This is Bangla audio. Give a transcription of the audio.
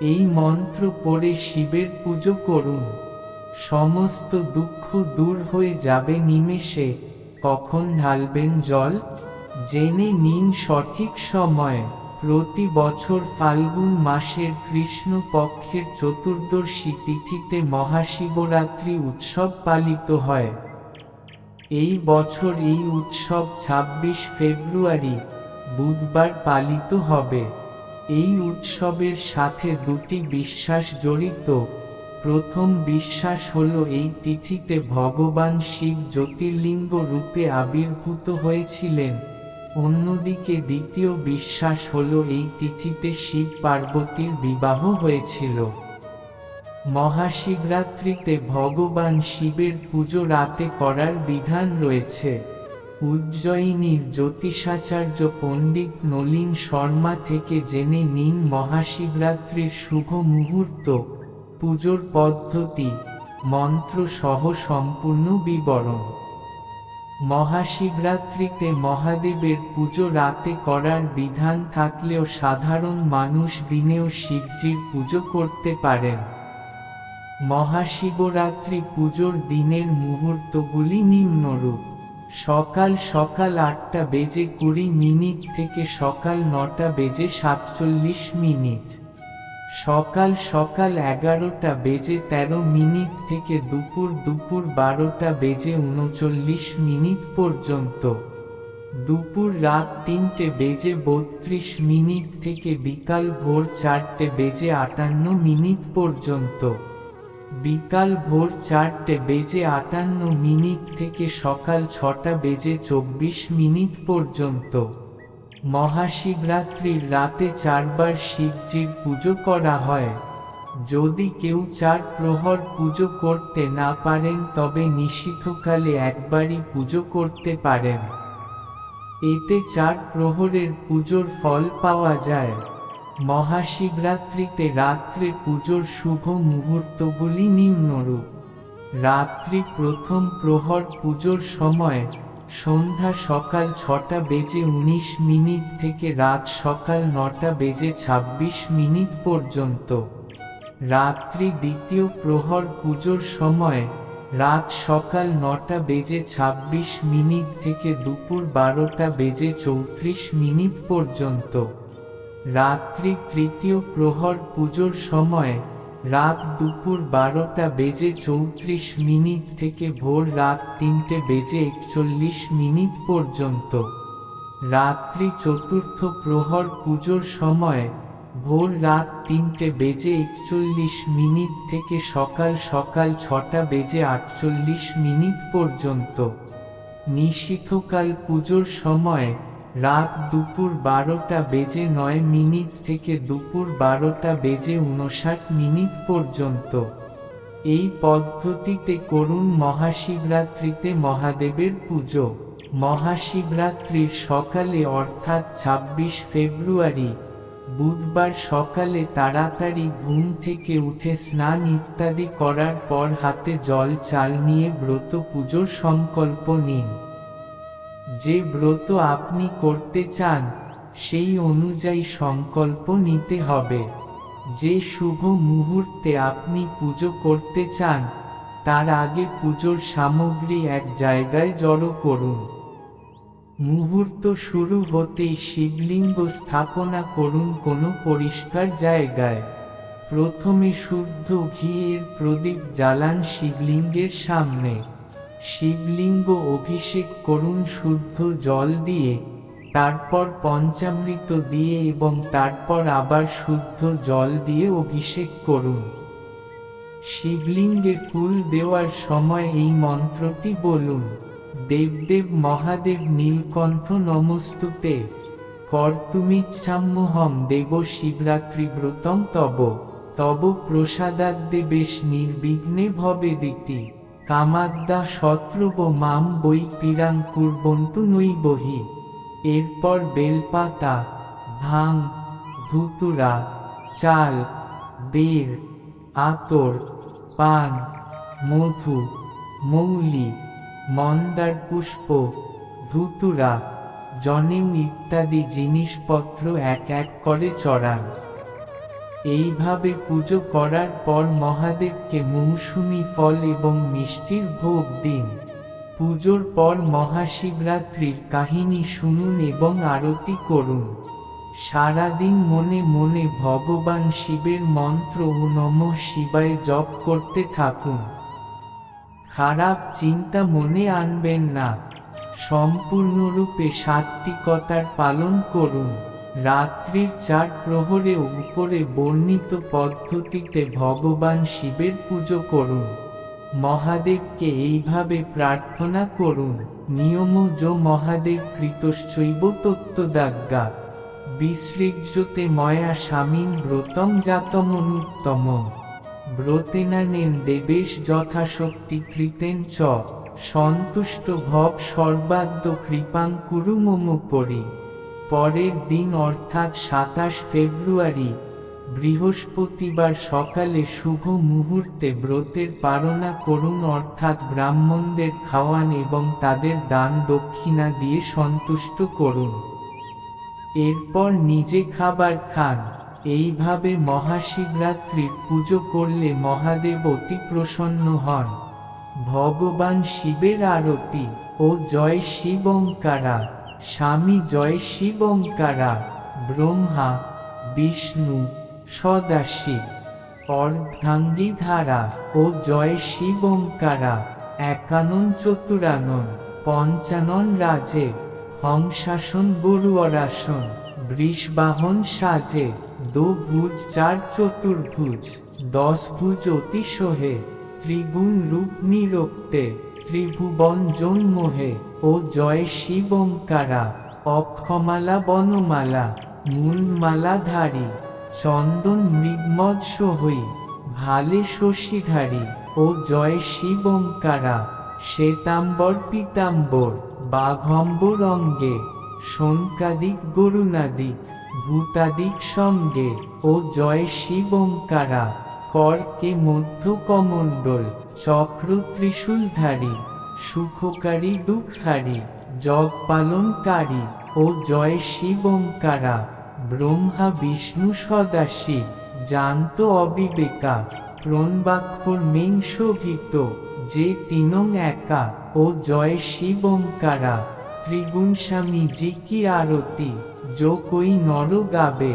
এই মন্ত্র পড়ে শিবের পুজো করুন সমস্ত দুঃখ দূর হয়ে যাবে নিমেষে, কখন ঢালবেন জল? জেনে নিন সঠিক সময়, প্রতি বছর ফাল্গুন মাসের কৃষ্ণ পক্ষের চতুর্দশী তিথিতে মহাশিবরাত্রি উৎসব পালিত হয়। এই বছর এই উৎসব ২৬ ফেব্রুয়ারি, বুধবার পালিত হবে। এই উৎসবের সাথে দুটি বিশ্বাস জড়িত। প্রথম বিশ্বাস হল এই তিথিতে ভগবান শিব জ্যোতির্লিঙ্গ রূপে আবির্ভূত হয়েছিলেন। অন্যদিকে দ্বিতীয় বিশ্বাস হল এই তিথিতে শিব পার্বতীর বিবাহ হয়েছিল। মহাশিবরাত্রিতে ভগবান শিবের পুজো রাতে করার বিধান রয়েছে। উজ্জয়িনীর জ্যোতিষাচার্য পণ্ডিত নলিন শর্মা থেকে জেনে নিন মহাশিবরাত্রির শুভ মুহূর্ত, পুজোর পদ্ধতি, মন্ত্র সহ সম্পূর্ণ বিবরণ। মহাশিবরাত্রিতে মহাদেবের পুজো রাতে করার বিধান থাকলেও সাধারণ মানুষ দিনেও শিবজির পুজো করতে পারেন। মহাশিবরাত্রি পুজোর দিনের মুহূর্তগুলি নিম্নরূপ। সকাল সকাল আটটা বেজে কুড়ি মিনিট থেকে সকাল নটা বেজে সাতচল্লিশ মিনিট। সকাল সকাল এগারোটা বেজে তেরো মিনিট থেকে দুপুর দুপুর বারোটা বেজে উনচল্লিশ মিনিট পর্যন্ত। দুপুর রাত তিনটে বেজে বত্রিশ মিনিট থেকে বিকাল ভোর চারটে বেজে আটান্ন মিনিট পর্যন্ত। বিকাল ভোর চারটে বেজে আটান্ন মিনিট থেকে সকাল ছটা বেজে চব্বিশ মিনিট পর্যন্ত। মহাশিবরাত্রির রাতে চারবার শিবজির পুজো করা হয়। যদি কেউ চার প্রহর পুজো করতে না পারেন, তবে নিষিদ্ধকালে একবারই পুজো করতে পারেন। এতে চার প্রহরের পুজোর ফল পাওয়া যায়। মহাশিবরাত্রিতে রাত্রে পুজোর শুভ মুহূর্তগুলি নিম্নরূপ। রাত্রি প্রথম প্রহর পুজোর সময়, সন্ধ্যা সকাল ছটা বেজে উনিশ মিনিট থেকে রাত সকাল নটা বেজে ২৬ মিনিট পর্যন্ত। রাত্রি দ্বিতীয় প্রহর পুজোর সময়, রাত সকাল নটা বেজে ২৬ মিনিট থেকে দুপুর বারোটা বেজে চৌত্রিশ মিনিট পর্যন্ত। রাত্রি তৃতীয় প্রহর পুজোর সময় রাত দুপুর বারোটা বেজে চৌত্রিশ মিনিট থেকে ভোর রাত তিনটে বেজে একচল্লিশ মিনিট পর্যন্ত। রাত্রি চতুর্থ প্রহর পুজোর সময় ভোর রাত তিনটে বেজে একচল্লিশ মিনিট থেকে সকাল সকাল ছটা বেজে আটচল্লিশ মিনিট পর্যন্ত। নিশীথকাল পুজোর সময় রাত দুপুর বারোটা বেজে নয় মিনিট থেকে দুপুর বারোটা বেজে উনষাট মিনিট পর্যন্ত। এই পদ্ধতিতে করুন মহাশিবরাত্রিতে মহাদেবের পুজো। মহাশিবরাত্রির সকালে অর্থাৎ ২৬ ফেব্রুয়ারি। বুধবার সকালে তাড়াতাড়ি ঘুম থেকে উঠে স্নান ইত্যাদি করার পর হাতে জল চাল নিয়ে ব্রত পুজোর সংকল্প নিন। যে ব্রত আপনি করতে চান, সেই অনুযায়ী সংকল্প নিতে হবে। যে শুভ মুহূর্তে আপনি পুজো করতে চান, তার আগে পুজোর সামগ্রী এক জায়গায় জড়ো করুন। মুহূর্ত শুরু হতেই শিবলিঙ্গ স্থাপনা করুন কোনো পরিষ্কার জায়গায়। প্রথমে শুদ্ধ ঘিয়ের প্রদীপ জ্বালান শিবলিঙ্গের সামনে। শিবলিঙ্গ অভিষেক করুন শুদ্ধ জল দিয়ে, তারপর পঞ্চামৃত দিয়ে এবং তারপর আবার শুদ্ধ জল দিয়ে অভিষেক করুন। শিবলিঙ্গে ফুল দেওয়ার সময় এই মন্ত্রটি বলুন, দেবদেব মহাদেব নীলকণ্ঠ নমস্তুতে কর্তুমিচ্ছাম্যহম দেব শিবরাত্রি ব্রতম তব তব প্রসাদাদ্দেবেশ নির্বিঘ্নে ভবে দিতি কামাদ্দা শত্রুব মাম বই পিরাং কুর্বন্তু নই বহি। এরপর বেলপাতা ভাং ধুতুরা, চাল, বের, আতর, পান, মধু, মৌলি, মন্দার পুষ্প, ধুতুরা জনেউ ইত্যাদি জিনিসপত্র এক এক করে চড়ান। এইভাবে পুজো করার পর মহাদেবকে মৌসুমি ফল এবং মিষ্টির ভোগ দিন। পুজোর পর মহাশিবরাত্রির কাহিনী শুনুন এবং আরতি করুন। সারাদিন মনে মনে ভগবান শিবের মন্ত্র ও নম শিবায় জপ করতে থাকুন। খারাপ চিন্তা মনে আনবেন না। সম্পূর্ণরূপে সাত্বিকতার পালন করুন। রাত্রির চার প্রহরে উপরে বর্ণিত পদ্ধতিতে ভগবান শিবের পুজো করুন। মহাদেবকে এইভাবে প্রার্থনা করুন, নিয়ম যো মহাদেব কৃতশ্চৈব তত্ত্বদাজ্ঞা। বিসৃজ্যতে ময়া স্বামীন ব্রতম জাতমনুত্তম ব্রতেনানেন দেবেশ যথাশক্তি কৃতেন চ। সন্তুষ্ট ভব সর্বাদ্য কৃপাং কুরু মম পরি। পরের দিন অর্থাৎ সাতাশ ফেব্রুয়ারি, বৃহস্পতিবার সকালে শুভ মুহূর্তে ব্রতের পালনা করুন অর্থাৎ ব্রাহ্মণদের খাওয়ান এবং তাদের দান দক্ষিণা দিয়ে সন্তুষ্ট করুন। এরপর নিজে খাবার খান। এইভাবে মহাশিবরাত্রির পুজো করলে মহাদেব অতি প্রসন্ন হন। ভগবান শিবের আরতি ও জয় শিবঙ্কারা স্বামী জয় শিবঙ্কারা, ব্রহ্মা, বিষ্ণু, সদাশিব অর্ধাঙ্গী ধারা ও জয় শিবঙ্কারা, একানন চতুরানন, পঞ্চানন রাজে, হংসাসন বড়ুয়ারাসন বৃষবাহন সাজে দো ভুজ চার চতুর্ভুজ দশ ভুজ অতি সোহে ত্রিগুণ রূপ নিরক্তে। ত্রিভুবন জন্মহে, ও জয় শিবঙ্কারা অক্ষমালা বনমালা মূলমালাধারী চন্দন মৃগমৎস হই ভালে শশীধারী, ও জয় শিবঙ্কারা শ্বেতাম্বর পিতাম্বর, বাঘম্বর অঙ্গে, শঙ্কাদিক গরুণাদিক ভূতাদিক সঙ্গে, ও জয় শিবঙ্কারা করকে মধ্য কমণ্ডল চক্র ত্রিশূলধারী, সুখকারী দুঃখারী, জগ পালনকারী ও জয় শিবঙ্কারা ব্রহ্মা বিষ্ণু সদাশিব জান্ত অবিবেকা প্রণবাক্ষর মেং শোভিত যে তিনং একা ও জয় শিবঙ্কারা ত্রিগুণ স্বামী জি কি আরতি, যো কই নর গাবে।